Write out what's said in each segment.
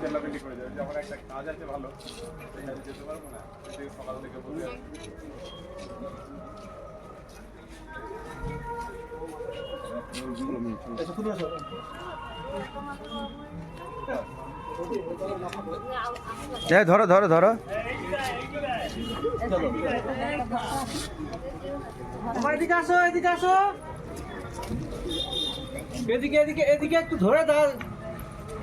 চেল্লাপিল্লি করে যাবে যে আমার একটা কাজ আছে ভালো সেই কাজে যেতে পারব না সেই সকাল থেকে বসে এই ধরো ধরো ধরো। এদিকে আসো এদিকে আসো। এদিকে এদিকে এদিকে একটু ধরে দাও।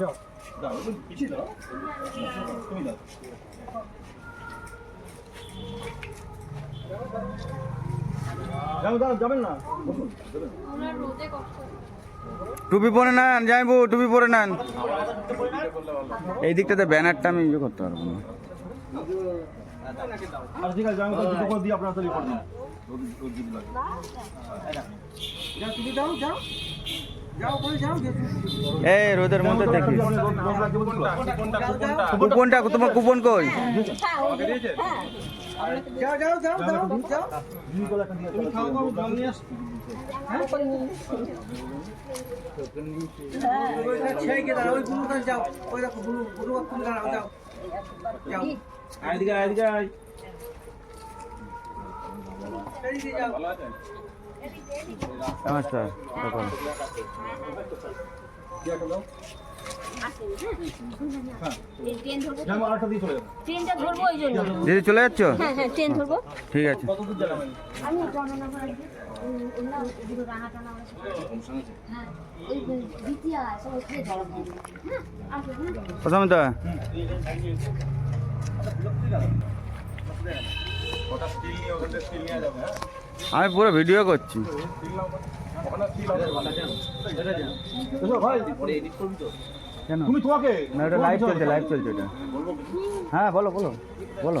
যাও টুপি পরে নেন যাইবো টুপি পরে নেন। এই দিকটাতে ব্যানারটা আমি ইয়ে করতে পারব না। যাও এই রোদের মধ্যে দেখি কুপনটা তোমার কুপন কই যাও এদিকে আয়, এদিকে আয়। নমস্কার দেখুন দিদি চলে যাচ্ছ? হ্যাঁ হ্যাঁ ঠিক আছে। হ্যাঁ প্রথমত ওটা স্টিল নিয়ে ওখানে স্টিল নিয়ে যাবে হ্যাঁ? আমি পুরো ভিডিও করছি? কেন? তুমি তোমাকে না ওটা লাইভ চলছে লাইভ চলছে ওটা হ্যাঁ বলো বলো বলো।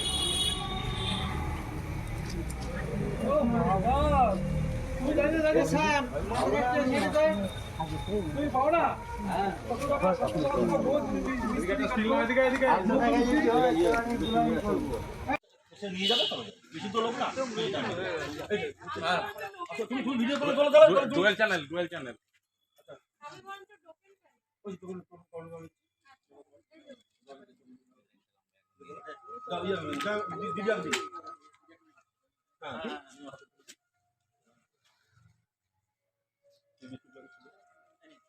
তুমি দাঁড়িয়ে দাঁড়িয়ে স্যাম মাঝে একটা ছেড়ে দেয় তুমি পাও না এদিকে একটা স্টিল নাও এদিকে এদিকে ডুয়েল চ্যানেল ডুয়েল চ্যানেল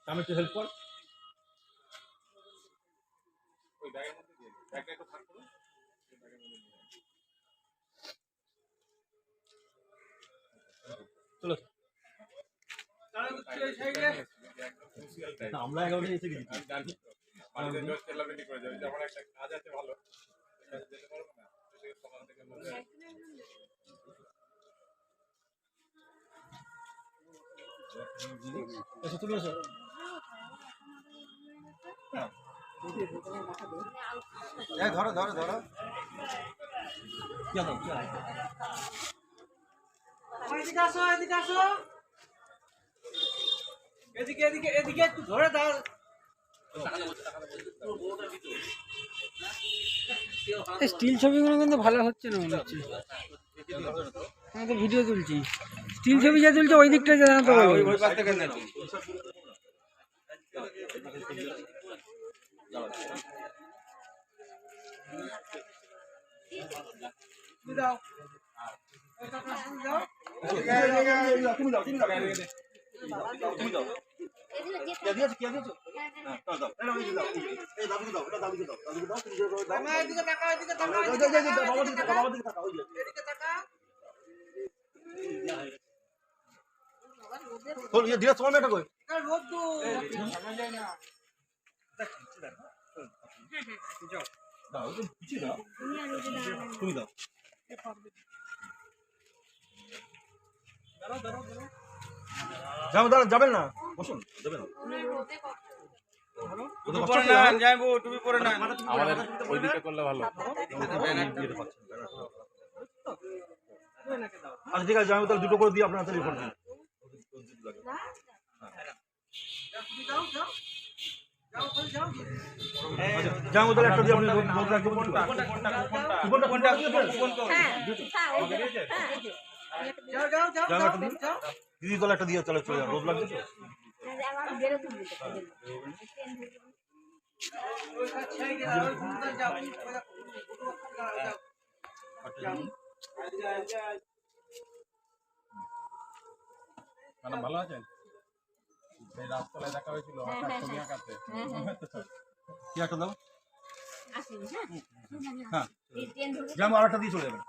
আমি একটু হেল্প কর আমরা এগারোটায় এসে গেছি জানি। বাড়িতে জোর চেল্লাপিল্লি করে যাবে যে একটা কাজ আছে ভালো না আছি। এসো। তুমি এসো ধরো ধরো ধরো। আছে আছে আমার এদিকে আসো এদিকে আসো। এদিকে এদিকে এদিকে একটু ধরে দাও। স্টিল ছবিগুলো কিন্তু ভালো হচ্ছে না মনে হচ্ছে। আমি তো ভিডিও তুলছি। স্টিল ছবি যা তুলছে ওই দিকটা জানাতে নেন তুমি দাও দাও এদিকে তাকা এদিকে তাকা এটা রোদ্দুর তুমি আর যাবেন না? বসুন যাবেন না। আমাদের ওইদিকে করলে ভালো। আচ্ছা ঠিক আছে আমি তাহলে দুটো করে দিই আপনার তাহলে দিদি তাহলে একটা দিয়ে চলে চলে যাও রোদ লাগবে তো ম্যাডাম ভালো আছেন? সেই রাস্তায় দেখা হয়েছিল আপনার ছবি আঁকাতে। কি একটা দাও? হ্যাঁ। যেমন ট্রেন ধরবে যাব আর একটা দিয়ে চলে যাবেন।